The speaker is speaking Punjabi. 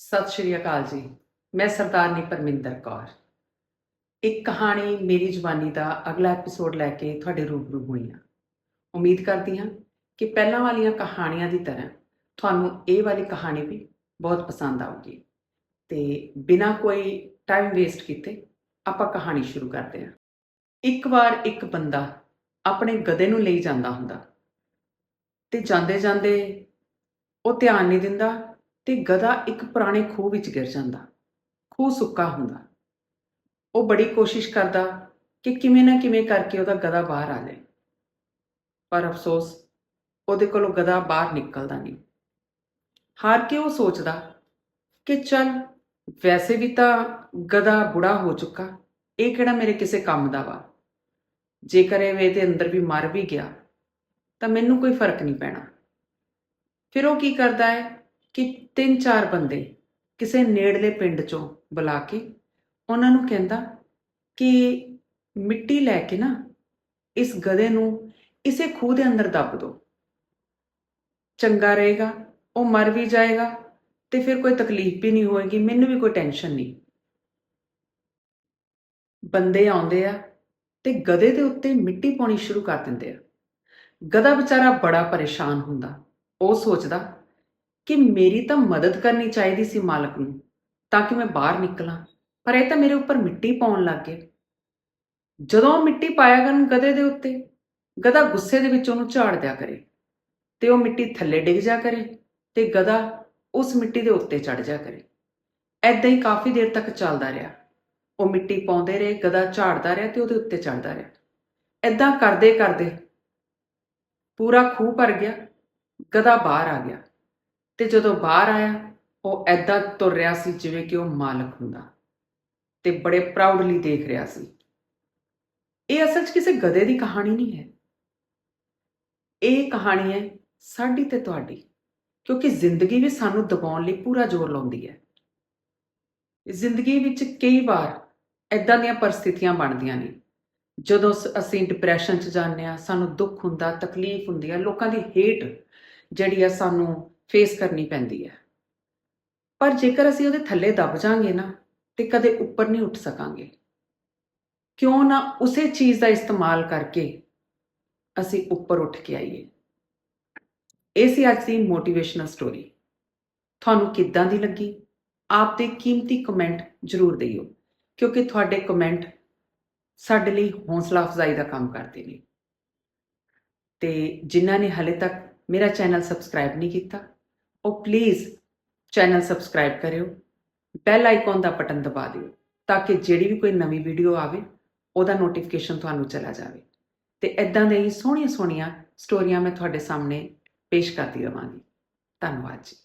ਸਤਿ ਸ਼੍ਰੀ ਅਕਾਲ ਜੀ। ਮੈਂ ਸਰਦਾਰਨੀ ਪਰਮਿੰਦਰ ਕੌਰ। ਇੱਕ ਕਹਾਣੀ ਮੇਰੀ ਜਵਾਨੀ ਦਾ ਅਗਲਾ ਐਪੀਸੋਡ ਲੈ ਕੇ ਤੁਹਾਡੇ ਰੂਬਰੂ ਹੋਈ ਹਾਂ। ਉਮੀਦ ਕਰਦੀ ਹਾਂ ਕਿ ਪਹਿਲਾਂ ਵਾਲੀਆਂ ਕਹਾਣੀਆਂ ਦੀ ਤਰ੍ਹਾਂ ਤੁਹਾਨੂੰ ਇਹ ਵਾਲੀ ਕਹਾਣੀ ਵੀ ਬਹੁਤ ਪਸੰਦ ਆਊਗੀ। ਤੇ ਬਿਨਾਂ ਕੋਈ ਟਾਈਮ ਵੇਸਟ ਕੀਤੇ ਆਪਾਂ ਕਹਾਣੀ ਸ਼ੁਰੂ ਕਰਦੇ ਹਾਂ। ਇੱਕ ਵਾਰ ਇੱਕ ਬੰਦਾ ਆਪਣੇ ਗਧੇ ਨੂੰ ਲਈ ਜਾਂਦਾ ਹੁੰਦਾ ਤੇ ਜਾਂਦੇ ਜਾਂਦੇ ਉਹ ਧਿਆਨ ਨਹੀਂ ਦਿੰਦਾ ਤੇ ਗਧਾ ਇੱਕ ਪੁਰਾਣੇ ਖੂਹ ਵਿੱਚ ਗਿਰ ਜਾਂਦਾ। ਖੂਹ ਸੁੱਕਾ ਹੁੰਦਾ। ਉਹ ਬੜੀ ਕੋਸ਼ਿਸ਼ ਕਰਦਾ ਕਿ ਕਿਵੇਂ ਨਾ ਕਿਵੇਂ ਕਰਕੇ ਉਹਦਾ ਗਧਾ ਬਾਹਰ ਆ ਜਾਏ। ਪਰ ਅਫਸੋਸ, ਉਹਦੇ ਕੋਲੋਂ ਗਧਾ ਬਾਹਰ ਨਿਕਲਦਾ ਨਹੀਂ। ਹਾਰ ਕੇ ਉਹ ਸੋਚਦਾ ਕਿ ਚੱਲ, ਵੈਸੇ ਵੀ ਤਾਂ ਗਧਾ ਬੁੜਾ ਹੋ ਚੁੱਕਾ, ਇਹ ਕਿਹੜਾ ਮੇਰੇ ਕਿਸੇ ਕੰਮ ਦਾ ਵਾ? ਜੇਕਰ ਇਹ ਇਹਦੇ ਅੰਦਰ ਵੀ ਮਰ ਵੀ ਗਿਆ, ਤਾਂ ਮੈਨੂੰ ਕੋਈ ਫ਼ਰਕ ਨਹੀਂ ਪੈਣਾ। ਫਿਰ ਉਹ ਕੀ ਕਰਦਾ ਹੈ? ਕਿ ਤਿੰਨ ਚਾਰ ਬੰਦੇ ਕਿਸੇ ਨੇੜਲੇ ਪਿੰਡ ਚੋਂ ਬੁਲਾ ਕੇ ਉਹਨਾਂ ਨੂੰ ਕਹਿੰਦਾ ਕਿ ਮਿੱਟੀ ਲੈ ਕੇ ਨਾ ਇਸ ਗਧੇ ਨੂੰ ਇਸੇ ਖੂਹ ਦੇ ਅੰਦਰ ਦੱਬ ਦਿਓ ਚੰਗਾ ਰਹੇਗਾ, ਉਹ ਮਰ ਵੀ ਜਾਏਗਾ ਤੇ ਫਿਰ ਕੋਈ ਤਕਲੀਫ ਵੀ ਨਹੀਂ ਹੋਏਗੀ, ਮੈਨੂੰ ਵੀ ਕੋਈ ਟੈਨਸ਼ਨ ਨਹੀਂ। ਬੰਦੇ ਆਉਂਦੇ ਆ ਤੇ ਗਧੇ ਦੇ ਉੱਤੇ ਮਿੱਟੀ ਪਾਉਣੀ ਸ਼ੁਰੂ ਕਰ ਦਿੰਦੇ ਆ। ਗਧਾ ਵਿਚਾਰਾ ਬੜਾ ਪਰੇਸ਼ਾਨ ਹੁੰਦਾ, ਉਹ ਸੋਚਦਾ ਕਿ ਮੇਰੀ ਤਾਂ ਮਦਦ ਕਰਨੀ ਚਾਹੀਦੀ ਸੀ ਮਾਲਕ ਨੂੰ, ਤਾਂ ਕਿ ਮੈਂ ਬਾਹਰ ਨਿਕਲਾਂ। ਪਰ ਇਹ ਤਾਂ ਮੇਰੇ ਉੱਪਰ ਮਿੱਟੀ ਪਾਉਣ ਲੱਗ ਗਏ ਜਦੋਂ ਉਹ ਮਿੱਟੀ ਪਾਇਆ ਕਰਨ ਗਧੇ ਦੇ ਉੱਤੇ, ਗਧਾ ਗੁੱਸੇ ਦੇ ਵਿੱਚ ਉਹਨੂੰ ਝਾੜ ਦਿਆ ਕਰੇ ਤੇ ਉਹ ਮਿੱਟੀ ਥੱਲੇ ਡਿੱਗ ਜਾ ਕਰੇ ਤੇ ਗਧਾ ਉਸ ਮਿੱਟੀ ਦੇ ਉੱਤੇ ਚੜ ਜਾ ਕਰੇ। ਐਦਾਂ ਹੀ ਕਾਫੀ ਦੇਰ ਤੱਕ ਚੱਲਦਾ ਰਿਹਾ। ਉਹ ਮਿੱਟੀ ਪਾਉਂਦੇ ਰਹੇ, ਗਧਾ ਝਾੜਦਾ ਰਿਹਾ ਤੇ ਉਹਦੇ ਉੱਤੇ ਚੜਦਾ ਰਿਹਾ। ਐਦਾਂ ਕਰਦੇ ਕਰਦੇ ਪੂਰਾ ਖੂਹ ਭਰ ਗਿਆ, ਗਧਾ ਬਾਹਰ ਆ ਗਿਆ। ਤੇ ਜਦੋਂ ਬਾਹਰ ਆਇਆ, ਉਹ ਐਦਾਂ ਤੁਰ ਰਿਹਾ ਸੀ ਜਿਵੇਂ ਕਿ ਉਹ ਮਾਲਕ ਹੁੰਦਾ ਤੇ ਬੜੇ ਪ੍ਰਾਊਡਲੀ ਦੇਖ ਰਿਹਾ ਸੀ। ਇਹ ਅਸਲ 'ਚ ਕਿਸੇ ਗਧੇ ਦੀ ਕਹਾਣੀ ਨਹੀਂ ਹੈ। ਇਹ ਕਹਾਣੀ ਹੈ ਸਾਡੀ ਤੇ ਤੁਹਾਡੀ, ਕਿਉਂਕਿ ਜ਼ਿੰਦਗੀ ਵੀ ਸਾਨੂੰ ਦਬਾਉਣ ਲਈ ਪੂਰਾ ਜ਼ੋਰ ਲਾਉਂਦੀ ਹੈ। ਜ਼ਿੰਦਗੀ ਵਿੱਚ ਕਈ ਵਾਰ ਐਦਾਂ ਦੀਆਂ ਪਰਿਸਥਿਤੀਆਂ ਬਣਦੀਆਂ ਨੇ, ਜਦੋਂ ਅਸੀਂ ਡਿਪਰੈਸ਼ਨ 'ਚ ਜਾਂਦੇ ਆ ਸਾਨੂੰ ਦੁੱਖ ਹੁੰਦਾ, ਤਕਲੀਫ ਹੁੰਦੀ ਆ ਲੋਕਾਂ ਦੀ ਹੇਟ ਜਿਹੜੀ ਆ ਸਾਨੂੰ ਫੇਸ ਕਰਨੀ ਪੈਂਦੀ ਹੈ। ਪਰ ਜੇਕਰ ਅਸੀਂ ਉਹਦੇ ਥੱਲੇ ਦਬ ਜਾਾਂਗੇ ਨਾ, ਤੇ ਕਦੇ ਉੱਪਰ ਨਹੀਂ ਉੱਠ ਸਕਾਂਗੇ। ਕਿਉਂ ਨਾ ਉਸੇ ਚੀਜ਼ ਦਾ ਇਸਤੇਮਾਲ ਕਰਕੇ ਅਸੀਂ ਉੱਪਰ ਉੱਠ ਕੇ ਆਈਏ। ਇਹ ਸੀ ਅੱਜ ਦੀ ਮੋਟੀਵੇਸ਼ਨਲ ਸਟੋਰੀ ਤੁਹਾਨੂੰ ਕਿੱਦਾਂ ਦੀ ਲੱਗੀ? ਆਪ ਦੇ ਕੀਮਤੀ ਕਮੈਂਟ ਜ਼ਰੂਰ ਦਿਓ, ਕਿਉਂਕਿ ਤੁਹਾਡੇ ਕਮੈਂਟ ਸਾਡੇ ਲਈ ਹੌਸਲਾ ਅਫਜ਼ਾਈ ਦਾ ਕੰਮ ਕਰਦੇ ਨੇ। ਤੇ ਜਿਨ੍ਹਾਂ ਨੇ ਹਲੇ ਤੱਕ ਮੇਰਾ ਚੈਨਲ ਸਬਸਕ੍ਰਾਈਬ ਨਹੀਂ ਕੀਤਾ ਉਹ ਪਲੀਜ਼ ਚੈਨਲ ਸਬਸਕ੍ਰਾਈਬ ਕਰਿਓ ਬੈਲ ਆਈਕਨ ਦਾ ਬਟਨ ਦਬਾ ਦਿਓ, ਤਾਂ ਕਿ ਜਿਹੜੀ ਵੀ ਕੋਈ ਨਵੀਂ ਵੀਡੀਓ ਆਵੇ, ਉਹਦਾ ਨੋਟੀਫਿਕੇਸ਼ਨ ਤੁਹਾਨੂੰ ਚਲਾ ਜਾਵੇ। ਤੇ ਇਦਾਂ ਦੇ ਹੀ ਸੋਹਣੀਆਂ ਸੋਹਣੀਆਂ ਸਟੋਰੀਆਂ ਮੈਂ ਤੁਹਾਡੇ ਸਾਹਮਣੇ ਪੇਸ਼ ਕਰਦੀ ਰਵਾਂਗੀ। ਧੰਨਵਾਦ ਜੀ।